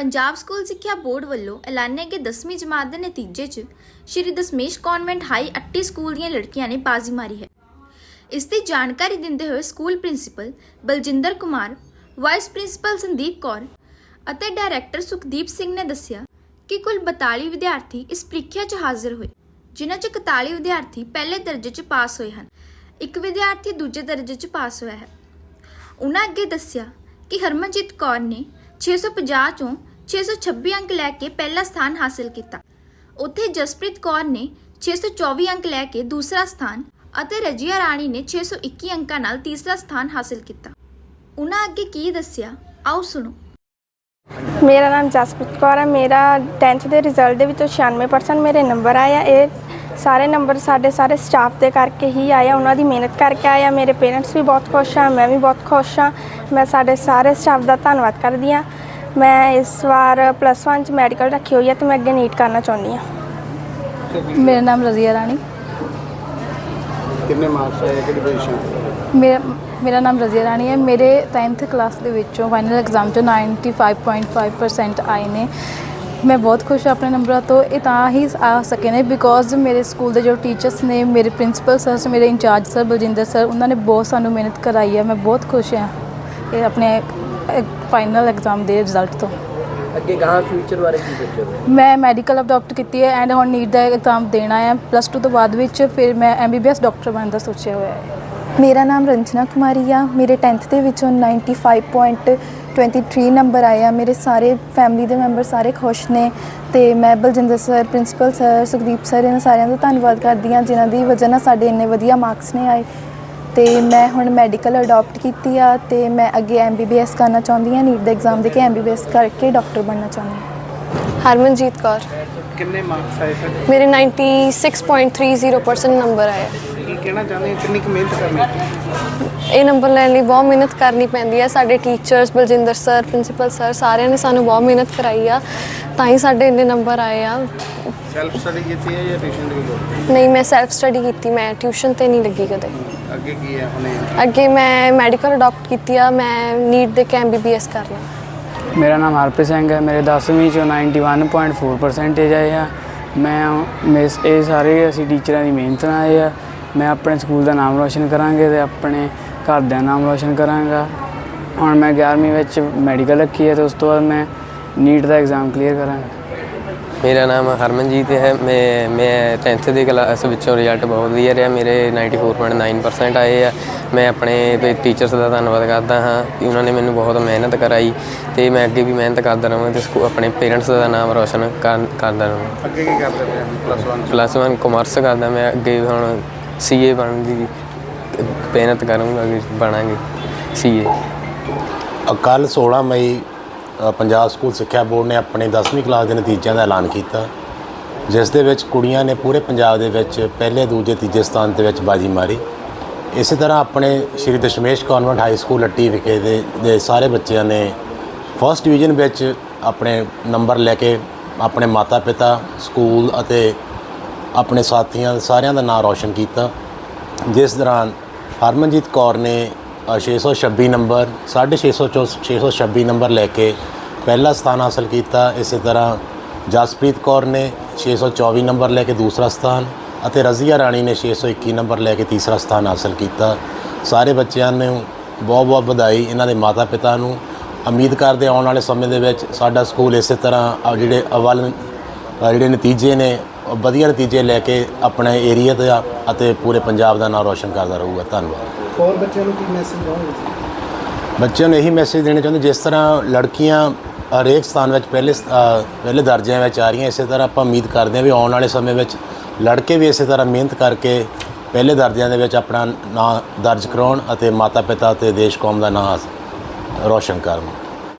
Punjab school ਸਿੱਖਿਆ board ਵੱਲੋਂ ਐਲਾਨੇ ਗਏ 10ਵੀਂ ਜਮਾਤ ਦੇ ਨਤੀਜੇ 'ਚ Shri Dashmesh convent high Atti school ਦੀਆਂ ਲੜਕੀਆਂ ਨੇ ਬਾਜ਼ੀ ਮਾਰੀ ਹੈ। ਇਸ ਦੀ ਜਾਣਕਾਰੀ ਦਿੰਦੇ ਹੋਏ school principal Baljinder Kumar, vice principal Sandeep Kaur ਅਤੇ ਡਾਇਰੈਕਟਰ ਸੁਖਦੀਪ ਸਿੰਘ ਨੇ ਦੱਸਿਆ ਕਿ ਕੁੱਲ 42 ਵਿਦਿਆਰਥੀ ਇਸ ਪ੍ਰੀਖਿਆ 'ਚ ਹਾਜ਼ਰ ਹੋਏ, ਜਿਨ੍ਹਾਂ 'ਚ 41 ਵਿਦਿਆਰਥੀ ਪਹਿਲੇ ਦਰਜੇ 'ਚ ਪਾਸ ਹੋਏ ਹਨ, ਇੱਕ ਵਿਦਿਆਰਥੀ ਦੂਜੇ ਦਰਜੇ 'ਚ ਪਾਸ ਹੋਇਆ ਹੈ। ਉਹਨਾਂ ਅੱਗੇ ਦੱਸਿਆ ਕਿ ਹਰਮਨਜੀਤ ਕੌਰ ਨੇ 650 ਚੋਂ 626 ਅੰਕ ਲੈ ਕੇ ਪਹਿਲਾ ਸਥਾਨ ਹਾਸਿਲ ਕੀਤਾ। ਉੱਥੇ ਜਸਪ੍ਰੀਤ ਕੌਰ ਨੇ 624 ਅੰਕ ਲੈ ਕੇ ਦੂਸਰਾ ਸਥਾਨ ਅਤੇ ਰਜੀਆ ਰਾਣੀ ਨੇ 621 ਅੰਕਾਂ ਨਾਲ ਤੀਸਰਾ ਸਥਾਨ ਹਾਸਿਲ ਕੀਤਾ। ਉਹਨਾਂ ਅੱਗੇ ਕੀ ਦੱਸਿਆ, ਆਓ ਸੁਣੋ। ਮੇਰਾ ਨਾਮ ਜਸਪ੍ਰੀਤ ਕੌਰ ਹੈ। ਮੇਰਾ 10th ਦੇ ਰਿਜ਼ਲਟ ਦੇ ਵਿੱਚੋਂ 96% ਮੇਰੇ ਨੰਬਰ ਆਇਆ ਇਹ ਸਾਰੇ ਨੰਬਰ ਸਾਡੇ ਸਾਰੇ ਸਟਾਫ ਦੇ ਕਰਕੇ ਹੀ ਆਏ ਆ। ਉਹਨਾਂ ਦੀ ਮਿਹਨਤ ਕਰਕੇ ਆਇਆ ਮੇਰੇ ਪੇਰੈਂਟਸ ਵੀ ਬਹੁਤ ਖੁਸ਼ ਆ, ਮੈਂ ਵੀ ਬਹੁਤ ਖੁਸ਼ ਆ। ਮੈਂ ਸਾਡੇ ਸਾਰੇ ਸਟਾਫ ਦਾ ਧੰਨਵਾਦ ਕਰਦੀ ਆ। ਮੈਂ ਇਸ ਵਾਰ ਪਲੱਸ 1 ਚ ਮੈਡੀਕਲ ਰੱਖੀ ਹੋਈ ਹੈ ਤੇ ਮੈਂ ਅੱਗੇ ਨੀਟ ਕਰਨਾ ਚਾਹੁੰਦੀ ਆ। ਮੇਰਾ ਨਾਮ ਰਜ਼ੀਆ ਰਾਣੀ। ਕਿੰਨੇ ਮਾਰਕਸ ਆਏ ਕਿਹੜੀ ਪੋਜੀਸ਼ਨ ਮੇਰਾ ਮੇਰਾ ਨਾਮ ਰਜ਼ੀਆ ਰਾਣੀ ਹੈ। ਮੇਰੇ 10th ਕਲਾਸ ਦੇ ਵਿੱਚੋਂ ਫਾਈਨਲ ਐਗਜ਼ਾਮ 'ਚੋਂ 95.5% ਆਏ ਨੇ। ਮੈਂ ਬਹੁਤ ਖੁਸ਼ ਹਾਂ ਆਪਣੇ ਨੰਬਰਾਂ ਤੋਂ। ਇਹ ਤਾਂ ਹੀ ਆ ਸਕੇ ਨੇ ਬਿਕੋਜ਼ ਮੇਰੇ ਸਕੂਲ ਦੇ ਜੋ ਟੀਚਰਸ ਨੇ ਮੇਰੇ ਪ੍ਰਿੰਸੀਪਲ ਸਰ ਮੇਰੇ in charge sir Baljinder sir ਉਹਨਾਂ ਨੇ ਬਹੁਤ ਸਾਨੂੰ ਮਿਹਨਤ ਕਰਾਈ ਹੈ। ਮੈਂ ਬਹੁਤ ਖੁਸ਼ ਹਾਂ। ਇਹ ਆਪਣੇ ਫਾਈਨਲ ਐਗਜ਼ਾਮ ਦੇ ਰਿਜ਼ਲਟ ਤੋਂ। ਅੱਗੇ ਗਾਹਾਂ ਫਿਊਚਰ ਬਾਰੇ ਕੀ ਸੋਚੋਗੇ? ਮੈਂ ਮੈਡੀਕਲ ਅਡਾਪਟ ਕੀਤੀ ਹੈ ਐਂਡ ਹੁਣ ਨੀਟ ਦਾ ਐਗਜ਼ਾਮ ਦੇਣਾ ਹੈ। ਪਲੱਸ 2 ਤੋਂ ਬਾਅਦ ਵਿੱਚ ਫਿਰ ਮੈਂ ਐਮਬੀਬੀਐਸ ਡਾਕਟਰ ਬਣਨ ਦਾ ਸੋਚਿਆ ਹੋਇਆ ਹੈ। ਮੇਰਾ ਨਾਮ ਰੰਜਨਾ ਕੁਮਾਰੀ ਆ। ਮੇਰੇ 10th ਦੇ ਵਿੱਚੋਂ 95.23 ਨੰਬਰ ਆਏ ਆ। ਮੇਰੇ ਸਾਰੇ ਫੈਮਿਲੀ ਦੇ ਮੈਂਬਰ ਸਾਰੇ ਖੁਸ਼ ਨੇ ਤੇ ਮੈਂ Baljinder sir principal sir Sukhdeep sir ਇਹਨਾਂ ਸਾਰਿਆਂ ਦਾ ਧੰਨਵਾਦ ਕਰਦੀ ਆ ਜਿਨ੍ਹਾਂ ਦੀ ਵਜ੍ਹਾ ਨਾਲ ਸਾਡੇ ਇੰਨੇ ਵਧੀਆ ਮਾਰਕਸ ਨੇ ਆਏ। ਤੇ ਮੈਂ ਹੁਣ ਮੈਡੀਕਲ ਅਡਾਪਟ ਕੀਤੀ ਆ ਤੇ ਮੈਂ ਅੱਗੇ ਐਮਬੀਬੀਐਸ ਕਰਨਾ ਚਾਹੁੰਦੀ ਆ ਨੀਟ ਦਾ ਐਗਜ਼ਾਮ ਦੇ ਕੇ ਐਮਬੀਬੀਐਸ ਕਰਕੇ ਡਾਕਟਰ ਬਣਨਾ ਚਾਹੁੰਦੀ ਹਾਂ ਹਰਮਨਜੀਤ ਕੌਰ। ਕਿੰਨੇ ਮਾਰਕਸ ਆਏ ਤੁਹਾਡੇ? ਮੇਰੇ 96.30% ਨੰਬਰ ਆਏ। ਕੀ ਕਹਿਣਾ ਚਾਹੁੰਦੇ ਹੋ? ਕਿੰਨੀ ਕੁ ਮਿਹਨਤ ਕਰਨੀ ਇਹ ਨੰਬਰ ਲੈਣ ਲਈ ਬਹੁਤ ਮਿਹਨਤ ਕਰਨੀ ਪੈਂਦੀ ਹੈ ਸਾਡੇ teachers Baljinder sir principal sir ਸਾਰਿਆਂ ਨੇ ਸਾਨੂੰ ਬਹੁਤ ਮਿਹਨਤ ਕਰਾਈ ਆ। ਤਾਂ ਹੀ ਸਾਡੇ ਇੰਨੇ ਨੰਬਰ ਆਏ ਆ। ਸੈਲਫ ਸਟੱਡੀ ਕੀਤੀ ਹੈ ਜਾਂ ਟਿਊਸ਼ਨ ਦੀ ਲੋੜ ਨਹੀਂ ਮੈਂ ਸੈਲਫ ਸਟੱਡੀ ਕੀਤੀ ਮੈਂ ਟਿਊਸ਼ਨ ਤੇ ਨਹੀਂ ਲੱਗੀ ਕਦੇ। ਅੱਗੇ ਕੀ ਹੈ ਹੁਣੇ? ਅੱਗੇ ਮੈਂ ਮੈਡੀਕਲ ਅਡਾਪਟ ਕੀਤੀ ਆ ਮੈਂ ਨੀਟ ਦੇ ਕੇ ਐਮਬੀਬੀਐਸ ਕਰਨਾ ਮੇਰਾ ਨਾਮ ਹਰਪ੍ਰੀਤ ਸਿੰਘ ਹੈ ਮੇਰੇ 10ਵੀਂ ਚੋਂ 91.4% ਆਏ ਆ। ਮੈਂ ਮਿਸ ਇਹ ਸਾਰੇ ਅਸੀਂ ਟੀਚਰਾਂ ਦੀ ਮਿਹਨਤ ਨਾਲ ਆਏ ਆ। ਮੈਂ ਆਪਣੇ ਸਕੂਲ ਦਾ ਨਾਮ ਰੋਸ਼ਨ ਕਰਾਂਗੇ ਤੇ ਆਪਣੇ ਘਰਦਿਆਂ ਦਾ ਨਾਮ ਰੋਸ਼ਨ ਕਰਾਂਗਾ। ਹੁਣ ਮੈਂ 11ਵੀਂ ਵਿੱਚ ਮੈਡੀਕਲ ਰੱਖੀ ਹੈ ਤੇ ਉਸ ਤੋਂ ਬਾਅਦ ਮੈਂ ਨੀਟ ਦਾ ਐਗਜ਼ਾਮ ਕਲੀਅਰ ਕਰਾਂਗਾ। ਮੇਰਾ ਨਾਮ ਹਰਮਨਜੀਤ ਹੈ। ਮੈਂ ਮੈਂ 10th ਦੀ ਕਲਾਸ ਵਿੱਚੋਂ ਰਿਜ਼ਲਟ ਬਹੁਤ ਵਧੀਆ ਰਿਹਾ। ਮੇਰੇ 94.9% ਆਏ ਆ। ਮੈਂ ਆਪਣੇ ਟੀਚਰਸ ਦਾ ਧੰਨਵਾਦ ਕਰਦਾ ਹਾਂ ਕਿ ਉਹਨਾਂ ਨੇ ਮੈਨੂੰ ਬਹੁਤ ਮਿਹਨਤ ਕਰਾਈ ਤੇ ਮੈਂ ਅੱਗੇ ਵੀ ਮਿਹਨਤ ਕਰਦਾ ਰਹਾਂ ਤੇ ਸਕੂ- ਆਪਣੇ ਪੇਰੈਂਟਸ ਦਾ ਨਾਮ ਰੋਸ਼ਨ ਕਰ- ਕਰਦਾ ਰਹਾਂ ਅੱਗੇ ਕੀ ਕਰਦੇ ਪਏ ਪਲੱਸ 1 ਪਲੱਸ 1 ਕਾਮਰਸ ਕਰਦਾ। ਮੈਂ ਅੱਗੇ ਹੁਣ ਸੀਏ ਬਣਨ ਦੀ ਮਿਹਨਤ ਕਰੂੰਗਾ ਕਿ ਬਣਾਂਗੇ। ਸੀਏ ਕੱਲ੍ਹ 16 ਮਈ ਪੰਜਾਬ ਸਕੂਲ ਸਿੱਖਿਆ ਬੋਰਡ ਨੇ ਆਪਣੇ 10ਵੀਂ ਕਲਾਸ ਦੇ ਨਤੀਜਿਆਂ ਦਾ ਐਲਾਨ ਕੀਤਾ, ਜਿਸ ਦੇ ਵਿੱਚ ਕੁੜੀਆਂ ਨੇ ਪੂਰੇ ਪੰਜਾਬ ਦੇ ਵਿੱਚ ਪਹਿਲੇ, ਦੂਜੇ, ਤੀਜੇ ਸਥਾਨ ਦੇ ਵਿੱਚ ਬਾਜੀ ਮਾਰੀ। ਇਸੇ ਤਰ੍ਹਾਂ ਆਪਣੇ Shri Dashmesh convent high school Atti ਵਿਖੇ ਦੇ ਦੇ ਸਾਰੇ ਬੱਚਿਆਂ ਨੇ ਫਸਟ ਡਿਵੀਜ਼ਨ ਵਿੱਚ ਆਪਣੇ ਨੰਬਰ ਲੈ ਕੇ ਆਪਣੇ ਮਾਤਾ-ਪਿਤਾ, ਸਕੂਲ ਅਤੇ ਆਪਣੇ ਸਾਥੀਆਂ, ਸਾਰਿਆਂ ਦਾ ਨਾਮ ਰੌਸ਼ਨ ਕੀਤਾ। ਜਿਸ ਦੌਰਾਨ ਹਰਮਨਜੀਤ ਕੌਰ ਨੇ 626 ਨੰਬਰ 650 ਚੋਂ 626 ਨੰਬਰ ਲੈ ਕੇ ਪਹਿਲਾ ਸਥਾਨ ਹਾਸਲ ਕੀਤਾ। ਇਸੇ ਤਰ੍ਹਾਂ ਜਸਪ੍ਰੀਤ ਕੌਰ ਨੇ 624 ਨੰਬਰ ਲੈ ਕੇ ਦੂਸਰਾ ਸਥਾਨ ਅਤੇ ਰਜ਼ੀਆ ਰਾਣੀ ਨੇ 621 ਨੰਬਰ ਲੈ ਕੇ ਤੀਸਰਾ ਸਥਾਨ ਹਾਸਲ ਕੀਤਾ। ਸਾਰੇ ਬੱਚਿਆਂ ਨੂੰ ਬਹੁਤ ਬਹੁਤ ਵਧਾਈ ਇਹਨਾਂ ਦੇ ਮਾਤਾ-ਪਿਤਾ ਨੂੰ। ਉਮੀਦ ਕਰਦੇ ਆਉਣ ਵਾਲੇ ਸਮੇਂ ਦੇ ਵਿੱਚ ਸਾਡਾ ਸਕੂਲ ਇਸੇ ਤਰ੍ਹਾਂ ਜਿਹੜੇ ਅਵਲ ਜਿਹੜੇ ਨਤੀਜੇ ਨੇ ਉਹ ਵਧੀਆ ਨਤੀਜੇ ਲੈ ਕੇ ਆਪਣੇ ਏਰੀਆ ਦਾ ਅਤੇ ਪੂਰੇ ਪੰਜਾਬ ਦਾ ਨਾਮ ਰੋਸ਼ਨ ਕਰਦਾ ਰਹੂਗਾ। ਧੰਨਵਾਦ। ਹੋਰ ਬੱਚਿਆਂ ਨੂੰ ਕੀ ਮੈਸੇਜ ਦਵਾਂਗੇ ਬੱਚਿਆਂ ਨੂੰ ਇਹੀ ਮੈਸੇਜ ਦੇਣਾ ਚਾਹੁੰਦੇ ਜਿਸ ਤਰ੍ਹਾਂ ਲੜਕੀਆਂ ਹਰੇਕ ਸਥਾਨ ਵਿੱਚ ਪਹਿਲੇ ਅ, ਪਹਿਲੇ ਦਰਜਿਆਂ ਵਿੱਚ ਆ ਰਹੀਆਂ ਇਸੇ ਤਰ੍ਹਾਂ ਆਪਾਂ ਉਮੀਦ ਕਰਦੇ ਹਾਂ ਵੀ ਆਉਣ ਵਾਲੇ ਸਮੇਂ ਵਿੱਚ ਲੜਕੇ ਵੀ ਇਸੇ ਤਰ੍ਹਾਂ ਮਿਹਨਤ ਕਰਕੇ ਪਹਿਲੇ ਦਰਜਿਆਂ ਦੇ ਵਿੱਚ ਆਪਣਾ ਨਾਂ ਦਰਜ ਕਰਾਉਣ ਅਤੇ ਮਾਤਾ ਪਿਤਾ ਅਤੇ ਦੇਸ਼ ਕੌਮ ਦਾ ਨਾਂ ਰੌਸ਼ਨ ਕਰਨ।